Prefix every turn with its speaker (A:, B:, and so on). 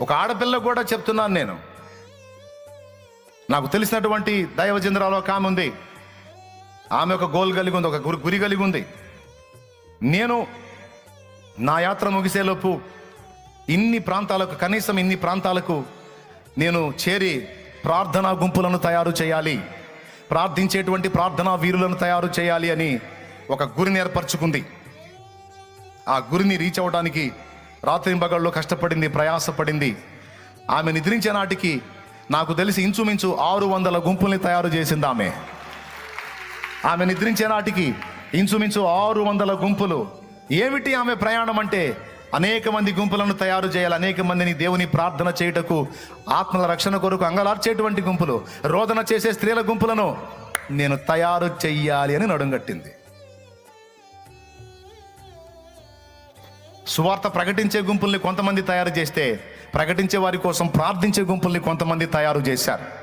A: ఒక ఆడపిల్ల కూడా చెప్తున్నాను నేను. నాకు తెలిసినటువంటి దైవజంద్రాలు ఒక ఆమె ఉంది. ఆమె ఒక గోల్ కలిగి ఉంది ఒక గురి గురి కలిగి ఉంది. నేను నా యాత్ర ముగిసేలోపు ఇన్ని ప్రాంతాలకు కనీసం ఇన్ని ప్రాంతాలకు నేను చేరి ప్రార్థనా గుంపులను తయారు చేయాలి. ప్రార్థించేటువంటి ప్రార్థనా వీరులను తయారు చేయాలి అని ఒక గురిని ఏర్పరచుకుంది. ఆ గురిని రీచ్ అవ్వడానికి రాత్రి పగళ్ళు కష్టపడింది ప్రయాసపడింది. ఆమె నిద్రించే నాటికి నాకు తెలిసి ఇంచుమించు ఆరు వందల గుంపుల్ని తయారు చేసింది ఆమె. ఆమె నిద్రించే నాటికి ఇంచుమించు ఆరు వందల గుంపులు. ఏమిటి ఆమె ప్రయాణం అంటే? అనేక మంది గుంపులను తయారు చేయాలి అనేక మందిని దేవుని ప్రార్థన చేయుటకు ఆత్మల రక్షణ కొరకు అంగలార్చేటువంటి గుంపులు రోదన చేసే స్త్రీల గుంపులను నేను తయారు చెయ్యాలి అని నడుంగట్టింది సువార్త ప్రకటించే గుంపుల్ని కొంతమంది తయారు చేస్తే ప్రకటించే వారి కోసం ప్రార్థించే గుంపుల్ని కొంతమంది తయారు చేశారు.